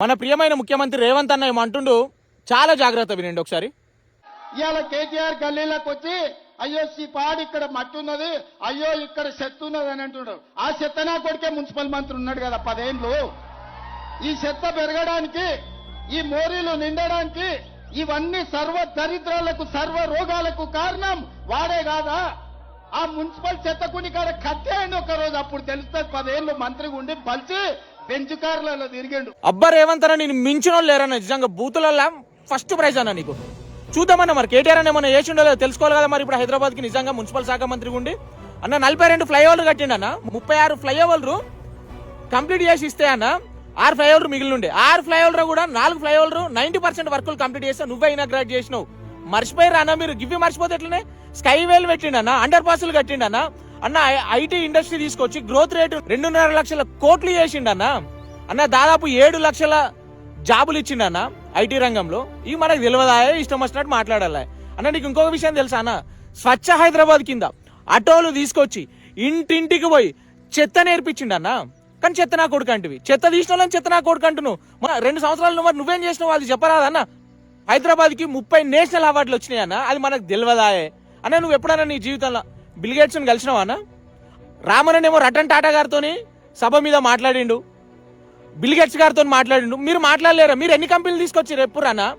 మన ప్రియమైన ముఖ్యమంత్రి రేవంత్ అన్న ఏమంటుండు చాలా జాగ్రత్త వినండి ఒకసారి. ఇవాళ కేటీఆర్ గల్లీలోకి వచ్చి అయ్యో ఈ పాడు ఇక్కడ మట్టి ఉన్నది అయ్యో ఇక్కడ చెత్త ఉన్నది అని అంటున్నాడు ఆ చెత్త నా కొడుకే మున్సిపల్ మంత్రి ఉన్నాడు కదా పదేండ్లు. ఈ చెత్త పెరగడానికి ఈ మోరీలు నిండడానికి ఇవన్నీ సర్వ దరిద్రాలకు సర్వ రోగాలకు కారణం వాడే కాదా? ఆ మున్సిపల్ చెత్త చెత్తకుని కాడ కట్టేయండి ఒకరోజు అప్పుడు తెలుస్తుంది పదేళ్ళు మంత్రిగా ఉండి బలిచి బెంచ్ కార్లలో తిరిగిండు. అబ్బా రేవంత్ అన్న నేను మించిన లేరన్న నిజంగా బూతులలో ఫస్ట్ ప్రైజ్ అన్న నీకు. చూద్దామన్న మరి కేటీఆర్ అన్న ఏమన్నా చేసిండో లేదో తెలుసుకోవాలి కదా మరి ఇప్పుడు హైదరాబాద్కి నిజంగా మున్సిపల్ శాఖ మంత్రి ఉండి. అన్న నలభై రెండు ఫ్లైఓవర్లు కట్టిండన్న ముప్పై ఆరు ఫ్లైఓవర్లు కంప్లీట్ చేసి ఇస్తే అన్న ఆరు ఫ్లైఓవర్ మిగిలి ఉండే ఆరు ఫ్లైఓవర్ కూడా నాలుగు ఫ్లైఓవర్ నైన్టీ పర్సెంట్ వర్కులు కంప్లీట్ చేస్తే నువ్వే ఇనాగ్రేట్ చేసినావు. మర్చిపోయారు అన్న మీరు గివ్వి మర్చిపోతే ఎట్లనే? స్కై వేల్ పెట్టిండన్న అండర్ పాసులు కట్టిండన్న అన్న ఐటీ ఇండస్ట్రీ తీసుకొచ్చి గ్రోత్ రేటు రెండున్నర లక్షల కోట్లు చేసిండు అన్న దాదాపు ఏడు లక్షల జాబులు ఇచ్చిండు అన్న ఐటీ రంగంలో. ఇవి మనకు తెలియదా ఇష్టం వచ్చినట్టు మాట్లాడాలి. అన్న నీకు ఇంకొక విషయం తెలుసా అన్న? స్వచ్ఛ హైదరాబాద్ కింద ఆటోలు తీసుకొచ్చి ఇంటింటికి పోయి చెత్త నేర్పించిండు అన్న కానీ చెత్త నా కొడుకు అంటివి. చెత్త తీసిన వాళ్ళని చెత్త నా కొడుకు అంటున్నావు. మన రెండు సంవత్సరాలు మరి నువ్వేం చేసినావు? అది చెప్పరాదన్న హైదరాబాద్కి ముప్పై నేషనల్ అవార్డులు వచ్చినాయి అన్న అది మనకు తెలియదాయే. అన్న నువ్వు ఎప్పుడన్నా నీ జీవితంలో బిల్గేట్స్ని కలిసినావా అన్న? రామన్ ఏమో రటన్ టాటా గారితోని సభ మీద మాట్లాడిండు. బిల్ గేట్స్ గారితో మాట్లాడిండు. మీరు మాట్లాడలేరా? మీరు ఎన్ని కంపెనీలు తీసుకొచ్చారు ఎప్పుడు అన్న?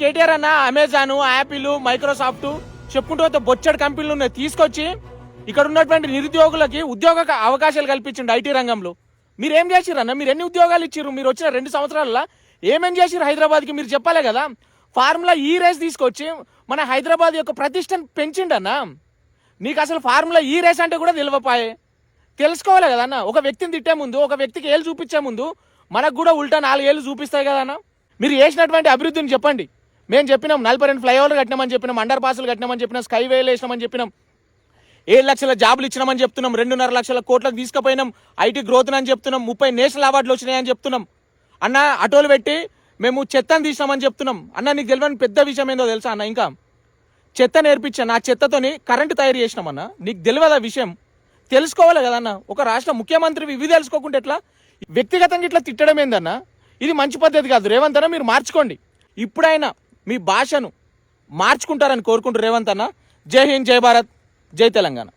కేటీఆర్ అన్న అమెజాన్ యాపిల్ మైక్రోసాఫ్ట్ చెప్పుకుంటూ బొచ్చడి కంపెనీలు ఉన్నాయి. తీసుకొచ్చి ఇక్కడ ఉన్నటువంటి నిరుద్యోగులకి ఉద్యోగ అవకాశాలు కల్పించండి ఐటీ రంగంలో. మీరు ఏం చేసిరన్న అన్న? మీరు ఎన్ని ఉద్యోగాలు ఇచ్చారు మీరు వచ్చిన రెండు సంవత్సరాలలో ఏమేం చేసిరు హైదరాబాద్కి? మీరు చెప్పాలి కదా. ఫార్ములా ఈ రేస్ తీసుకొచ్చి మన హైదరాబాద్ యొక్క ప్రతిష్టను పెంచిండన్నా నీకు అసలు ఫార్ములా ఈ రేస్ అంటే కూడా తెలియపాయే తెలుసుకోవాలి కదన్న ఒక వ్యక్తిని తిట్టే ముందు ఒక వ్యక్తికి ఏళ్ళు చూపించే ముందు మనకు కూడా ఉల్టా నాలుగేళ్ళు చూపిస్తాయి కదన్న మీరు చేసినటువంటి అభివృద్ధిని చెప్పండి. మేము చెప్పినాం నలభై రెండు ఫ్లైఓవర్లు కట్టినామని చెప్పినాం అండర్ పాసులు కట్టినామని చెప్పినాం స్కై వేలు వేసినామని చెప్పినాం. ఏడు లక్షల జాబులు ఇచ్చినామని చెప్తున్నాం రెండున్నర లక్షల కోట్లకు తీసుకుపోయినాం ఐటీ గ్రోత్ అని చెప్తున్నాం ముప్పై నేషనల్ అవార్డులు వచ్చినాయని చెప్తున్నాం. అన్న అటోలు పెట్టి మేము చెత్తను తీసినామని చెప్తున్నాం. అన్న నీకు తెలియని పెద్ద విషయం ఏందో తెలుసా అన్న ఇంకా? చెత్త నేర్పించాను ఆ చెత్తతోని కరెంటు తయారు చేసినామన్న. నీకు తెలియదు ఆ విషయం? తెలుసుకోవాలి కదన్న. ఒక రాష్ట్ర ముఖ్యమంత్రి ఇవి తెలుసుకోకుండా ఎట్లా? వ్యక్తిగతంగా ఇట్లా తిట్టడం ఏందన్న? ఇది మంచి పద్ధతి కాదు. రేవంత్ అన్న మీరు మార్చుకోండి. ఇప్పుడైనా మీ భాషను మార్చుకుంటారని కోరుకుంటూ రేవంత్ అన్న జై హింద్ జై భారత్ జై తెలంగాణ.